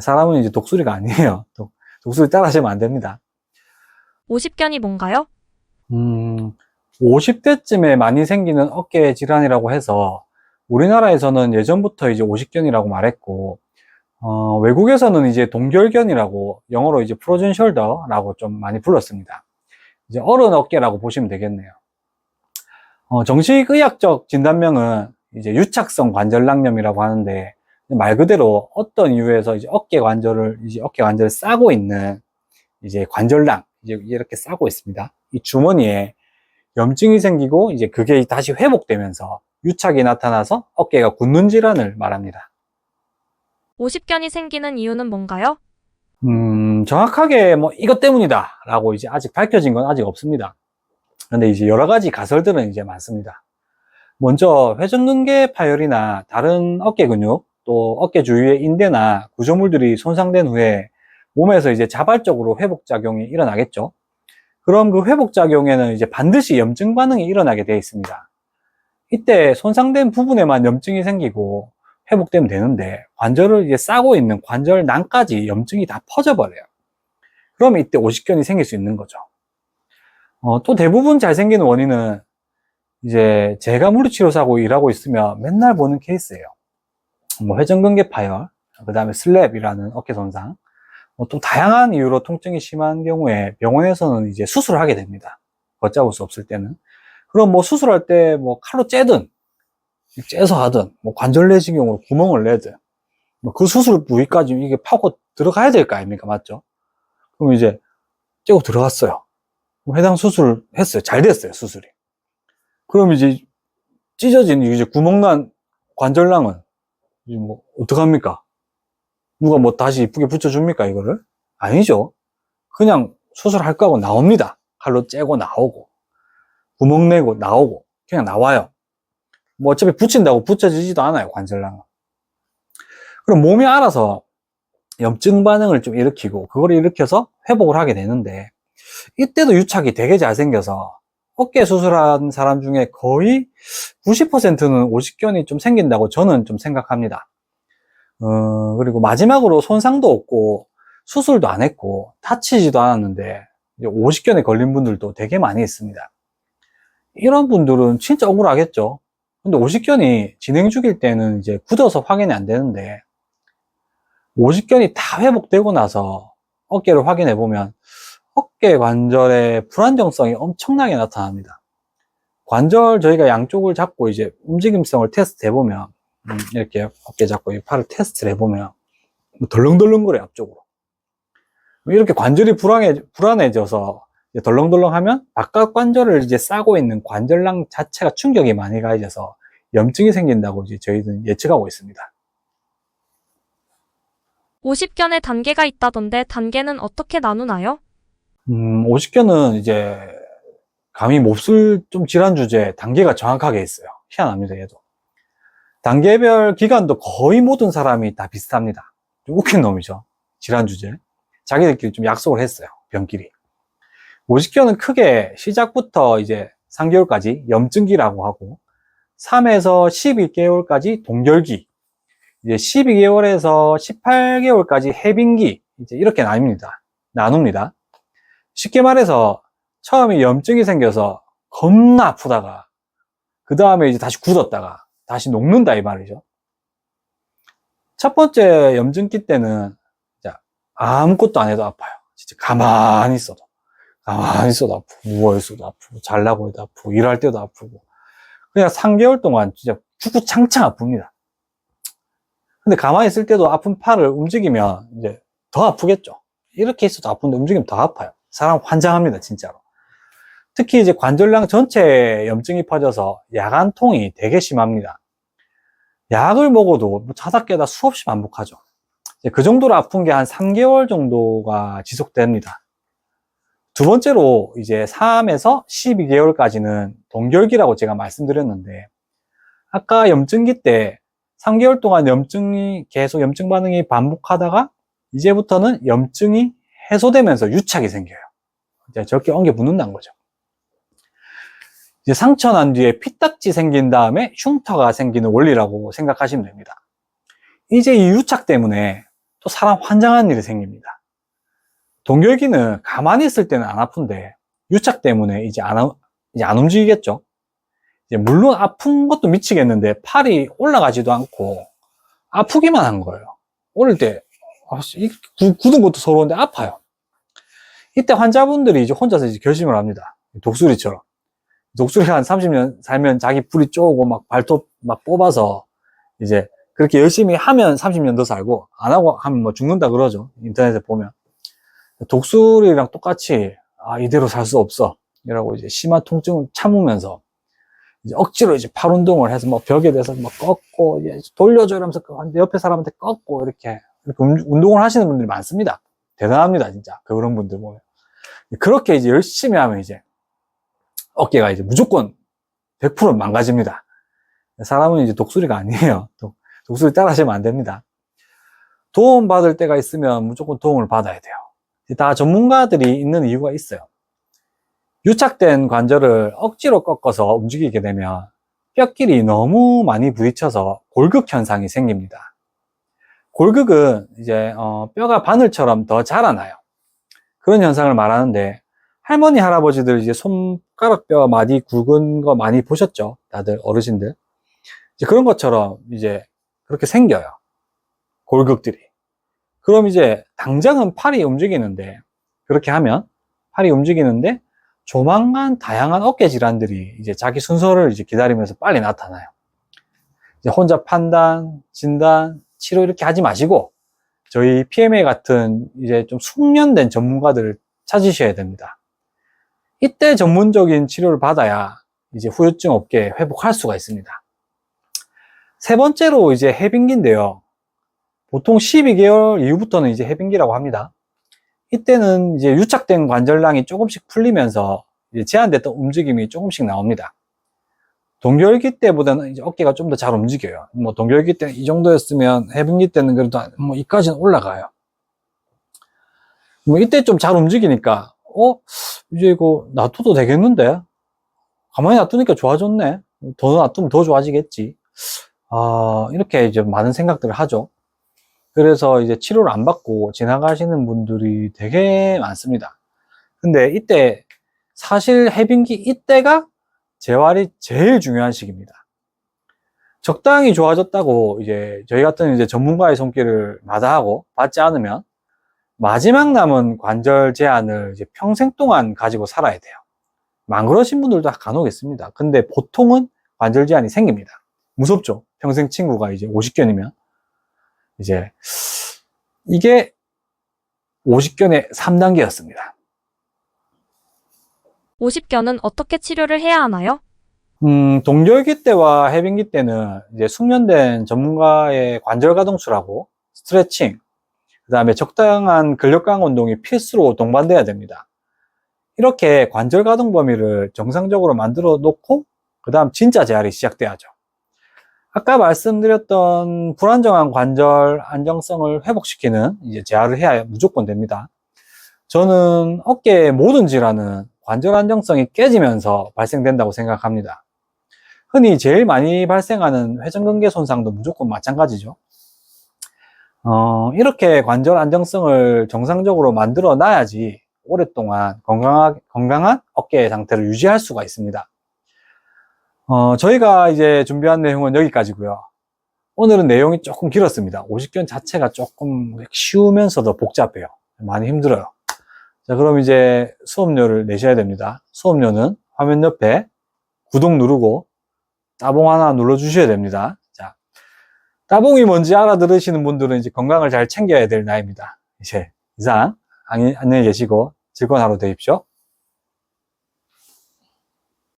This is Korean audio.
사람은 이제 독수리가 아니에요. 독, 독수리 따라 하시면 안 됩니다. 오십견이 뭔가요? 음, 50대쯤에 많이 생기는 어깨 질환이라고 해서 우리나라에서는 예전부터 이제 오십견이라고 말했고, 어, 외국에서는 이제 동결견이라고 영어로 이제 프로즌 숄더라고 좀 많이 불렀습니다. 이제 어른 어깨라고 보시면 되겠네요. 어, 정식의학적 진단명은 이제 유착성 관절낭염이라고 하는데 말 그대로 어떤 이유에서 이제 어깨 관절을 이제 어깨 관절을 싸고 있는 이제 관절낭 이제 이렇게 싸고 있습니다. 이 주머니에 염증이 생기고 이제 그게 다시 회복되면서 유착이 나타나서 어깨가 굳는 질환을 말합니다. 오십견이 생기는 이유는 뭔가요? 음, 정확하게 뭐 이것 때문이다 라고 이제 아직 밝혀진 건 아직 없습니다. 근데 이제 여러 가지 가설들은 이제 많습니다. 먼저 회전근개 파열이나 다른 어깨 근육, 또 어깨 주위의 인대나 구조물들이 손상된 후에 몸에서 이제 자발적으로 회복작용이 일어나겠죠. 그럼 그 회복작용에는 이제 반드시 염증 반응이 일어나게 되어 있습니다. 이때 손상된 부분에만 염증이 생기고 회복되면 되는데 관절을 이제 싸고 있는 관절낭까지 염증이 다 퍼져버려요. 그러면 이때 오십견이 생길 수 있는 거죠. 어, 또 대부분 잘 생기는 원인은 이제 제가 물리치료사고 일하고 있으면 맨날 보는 케이스예요. 뭐 회전근개 파열, 그 다음에 슬랩이라는 어깨 손상, 뭐 또 다양한 이유로 통증이 심한 경우에 병원에서는 이제 수술을 하게 됩니다. 걷잡을 수 없을 때는. 그럼 뭐 수술할 때 뭐 칼로 째든, 째서 하든, 뭐 관절 내시경으로 구멍을 내든, 뭐 그 수술 부위까지 이게 파고 들어가야 될 거 아닙니까? 맞죠? 그럼 이제 째고 들어갔어요. 뭐 해당 수술을 했어요. 잘 됐어요, 수술이. 그럼 이제 찢어진 이제 구멍난 관절낭은 뭐 어떡합니까? 누가 뭐 다시 이쁘게 붙여줍니까, 이거를? 아니죠. 그냥 수술할 거하고 나옵니다. 칼로 째고 나오고, 구멍 내고 나오고, 그냥 나와요. 뭐 어차피 붙인다고 붙여지지도 않아요, 관절낭은. 그럼 몸이 알아서 염증 반응을 좀 일으키고, 그걸 일으켜서 회복을 하게 되는데, 이때도 유착이 되게 잘 생겨서, 어깨 수술한 사람 중에 거의 90%는 오십견이 좀 생긴다고 저는 좀 생각합니다. 어, 그리고 마지막으로 손상도 없고, 수술도 안 했고, 다치지도 않았는데, 오십견에 걸린 분들도 되게 많이 있습니다. 이런 분들은 진짜 억울하겠죠? 근데 오십견이 진행 중일 때는 이제 굳어서 확인이 안 되는데, 오십견이 다 회복되고 나서 어깨를 확인해 보면, 어깨 관절의 불안정성이 엄청나게 나타납니다. 관절 저희가 양쪽을 잡고 이제 움직임성을 테스트 해보면, 음, 이렇게 어깨 잡고 이 팔을 테스트를 해보면 뭐 덜렁덜렁거려 요 앞쪽으로 이렇게 관절이 불안해, 불안해져서 덜렁덜렁하면 바깥 관절을 이제 싸고 있는 관절낭 자체가 충격이 많이 가해져서 염증이 생긴다고 이제 저희는 예측하고 있습니다. 오십견에 단계가 있다던데 단계는 어떻게 나누나요? 음, 오십견은 이제 감히 몹쓸 좀 질환 주제 단계가 정확하게 있어요. 희한합니다, 얘도. 단계별 기간도 거의 모든 사람이 다 비슷합니다. 좀 웃긴 놈이죠. 질환 주제. 자기들끼리 좀 약속을 했어요. 병끼리. 오십견은 크게 시작부터 이제 3개월까지 염증기라고 하고 3에서 12개월까지 동결기 이제 12개월에서 18개월까지 해빙기 이제 이렇게 나뉩니다. 나눕니다. 쉽게 말해서 처음에 염증이 생겨서 겁나 아프다가 그 다음에 이제 다시 굳었다가 다시 녹는다 이 말이죠. 첫 번째 염증기 때는 아무것도 안 해도 아파요. 진짜 가만히 있어도 가만히 있어도 아프고 누워 있어도 아프고 잘나고 해도 아프고 일할 때도 아프고 그냥 3개월 동안 진짜 구구창창 아픕니다. 근데 가만히 있을 때도 아픈 팔을 움직이면 이제 더 아프겠죠. 이렇게 있어도 아픈데 움직이면 더 아파요. 사람 환장합니다, 진짜로. 특히 이제 관절량 전체에 염증이 퍼져서 야간통이 되게 심합니다. 약을 먹어도 뭐 자다 깨다 수없이 반복하죠. 그 정도로 아픈 게 한 3개월 정도가 지속됩니다. 두 번째로 이제 3에서 12개월까지는 동결기라고 제가 말씀드렸는데 아까 염증기 때 3개월 동안 염증이 계속 염증 반응이 반복하다가 이제부터는 염증이 해소되면서 유착이 생겨요. 이제 저렇게 엉겨 붙는다는 거죠. 이제 상처 난 뒤에 피딱지 생긴 다음에 흉터가 생기는 원리라고 생각하시면 됩니다. 이제 이 유착 때문에 또 사람 환장하는 일이 생깁니다. 동결기는 가만히 있을 때는 안 아픈데 유착 때문에 이제 안, 아- 이제 안 움직이겠죠. 이제 물론 아픈 것도 미치겠는데 팔이 올라가지도 않고 아프기만 한 거예요. 어릴 때 아, 굳은 것도 서러운데 아파요. 이때 환자분들이 이제 혼자서 이제 결심을 합니다. 독수리처럼. 독수리가 한 30년 살면 자기 불이 쪼고 막 발톱 막 뽑아서 이제 그렇게 열심히 하면 30년 더 살고 안 하고 하면 뭐 죽는다 그러죠. 인터넷에 보면. 독수리랑 똑같이 아, 이대로 살 수 없어. 이라고 이제 심한 통증을 참으면서 이제 억지로 이제 팔 운동을 해서 뭐 벽에 대서 뭐 꺾고 돌려줘 이러면서 그 옆에 사람한테 꺾고 이렇게 이렇게 운- 운동을 하시는 분들이 많습니다. 대단합니다, 진짜. 그런 분들 보면. 그렇게 이제 열심히 하면 이제 어깨가 이제 무조건 100% 망가집니다. 사람은 이제 독수리가 아니에요. 독, 독수리 따라 하시면 안 됩니다. 도움 받을 때가 있으면 무조건 도움을 받아야 돼요. 다 전문가들이 있는 이유가 있어요. 유착된 관절을 억지로 꺾어서 움직이게 되면 뼈끼리 너무 많이 부딪혀서 골극 현상이 생깁니다. 골극은 이제 어, 뼈가 바늘처럼 더 자라나요. 그런 현상을 말하는데 할머니 할아버지들 이제 손가락 뼈 많이 굵은 거 많이 보셨죠? 다들 어르신들 이제 그런 것처럼 이제 그렇게 생겨요. 골극들이. 그럼 이제 당장은 팔이 움직이는데 그렇게 하면 팔이 움직이는데 조만간 다양한 어깨 질환들이 이제 자기 순서를 이제 기다리면서 빨리 나타나요. 이제 혼자 판단, 진단, 치료 이렇게 하지 마시고 저희 PMA 같은 이제 좀 숙련된 전문가들을 찾으셔야 됩니다. 이때 전문적인 치료를 받아야 이제 후유증 없게 회복할 수가 있습니다. 세 번째로 이제 해빙기인데요. 보통 12개월 이후부터는 이제 해빙기라고 합니다. 이때는 이제 유착된 관절량이 조금씩 풀리면서 제한됐던 움직임이 조금씩 나옵니다. 동결기 때보다는 이제 어깨가 좀 더 잘 움직여요. 뭐 동결기 때는 이 정도였으면 해빙기 때는 그래도 뭐 이까지는 올라가요. 뭐 이때 좀 잘 움직이니까 어 이제 이거 놔둬도 되겠는데 가만히 놔두니까 좋아졌네. 더 놔두면 더 좋아지겠지. 아 이렇게 이제 많은 생각들을 하죠. 그래서 이제 치료를 안 받고 지나가시는 분들이 되게 많습니다. 근데 이때 사실 해빙기 이때가 재활이 제일 중요한 시기입니다. 적당히 좋아졌다고 이제 저희 같은 이제 전문가의 손길을 마다하고 받지 않으면 마지막 남은 관절 제한을 이제 평생 동안 가지고 살아야 돼요. 망그러신 분들도 간혹 있습니다. 근데 보통은 관절 제한이 생깁니다. 무섭죠? 평생 친구가 이제 50견이면. 이제, 이게 50견의 3단계였습니다. 50견은 어떻게 치료를 해야 하나요? 음, 동절기 때와 해빙기 때는 이제 숙련된 전문가의 관절 가동수라고 스트레칭, 그 다음에 적당한 근력 강화 운동이 필수로 동반돼야 됩니다. 이렇게 관절 가동 범위를 정상적으로 만들어 놓고, 그 다음 진짜 재활이 시작돼야죠. 아까 말씀드렸던 불안정한 관절 안정성을 회복시키는 이제 재활을 해야 무조건 됩니다. 저는 어깨의 모든 질환은 관절 안정성이 깨지면서 발생된다고 생각합니다. 흔히 제일 많이 발생하는 회전근개 손상도 무조건 마찬가지죠. 어, 이렇게 관절 안정성을 정상적으로 만들어 놔야지 오랫동안 건강하, 건강한 어깨 상태를 유지할 수가 있습니다. 어, 저희가 이제 준비한 내용은 여기까지고요. 오늘은 내용이 조금 길었습니다. 50견 자체가 조금 쉬우면서도 복잡해요. 많이 힘들어요. 자, 그럼 이제 수업료를 내셔야 됩니다. 수업료는 화면 옆에 구독 누르고 따봉 하나 눌러주셔야 됩니다. 자, 따봉이 뭔지 알아들으시는 분들은 이제 건강을 잘 챙겨야 될 나이입니다. 이제 이상 안녕히 계시고 즐거운 하루 되십시오.